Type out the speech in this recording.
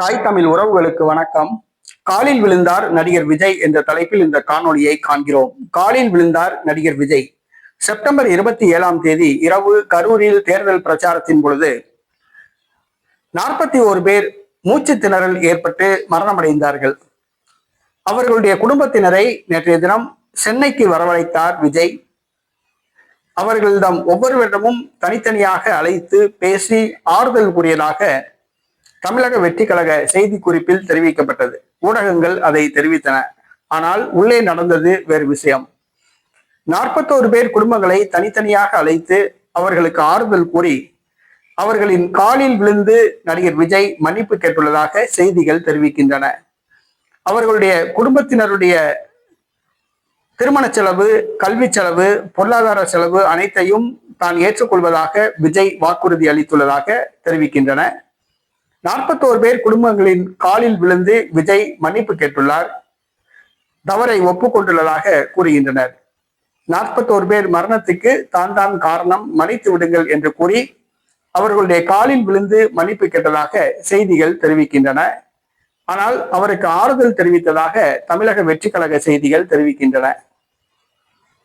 தாய் தமிழ் உறவுகளுக்கு வணக்கம். காலில் விழுந்தார் நடிகர் விஜய் என்ற தலைப்பில் இந்த காணொலியை காண்கிறோம். காலில் விழுந்தார் நடிகர் விஜய். செப்டம்பர் இருபத்தி ஏழாம் தேதி இரவு கரூரில் தேர்தல் பிரச்சாரத்தின் பொழுது நாற்பத்தி ஓரு பேர் மூச்சு திணறல் ஏற்பட்டு மரணமடைந்தார்கள். அவர்களுடைய குடும்பத்தினரை நேற்றைய தினம் சென்னைக்கு வரவழைத்தார் விஜய். அவர்களிடம் ஒவ்வொருவரிடமும் தனித்தனியாக அழைத்து பேசி ஆறுதல் கூறியதாக தமிழக வெற்றி கழக செய்தி குறிப்பில் தெரிவிக்கப்பட்டது. ஊடகங்கள் அதை தெரிவித்தன. ஆனால் உள்ளே நடந்தது வேறு விஷயம். நாற்பத்தோரு பேர் குடும்பங்களை தனித்தனியாக அழைத்து அவர்களுக்கு ஆறுதல் கூறி அவர்களின் காலில் விழுந்து நடிகர் விஜய் மன்னிப்பு கேட்டுள்ளதாக செய்திகள் தெரிவிக்கின்றன. அவர்களுடைய குடும்பத்தினருடைய திருமண செலவு கல்வி செலவு பொருளாதார செலவு அனைத்தையும் தான் ஏற்றுக்கொள்வதாக விஜய் வாக்குறுதி அளித்துள்ளதாக தெரிவிக்கின்றன. நாற்பத்தோரு பேர் குடும்பங்களின் காலில் விழுந்து விஜய் மன்னிப்பு கேட்டுள்ளார். தவறை ஒப்புக்கொண்டுள்ளதாக கூறுகின்றனர். நாற்பத்தோரு பேர் மரணத்துக்கு தான் தான் காரணம் மன்னித்து விடுங்கள் என்று கூறி அவர்களுடைய காலில் விழுந்து மன்னிப்பு கேட்டதாக செய்திகள் தெரிவிக்கின்றன. ஆனால் அவருக்கு ஆறுதல் தெரிவித்ததாக தமிழக வெற்றி கழக செய்திகள் தெரிவிக்கின்றன.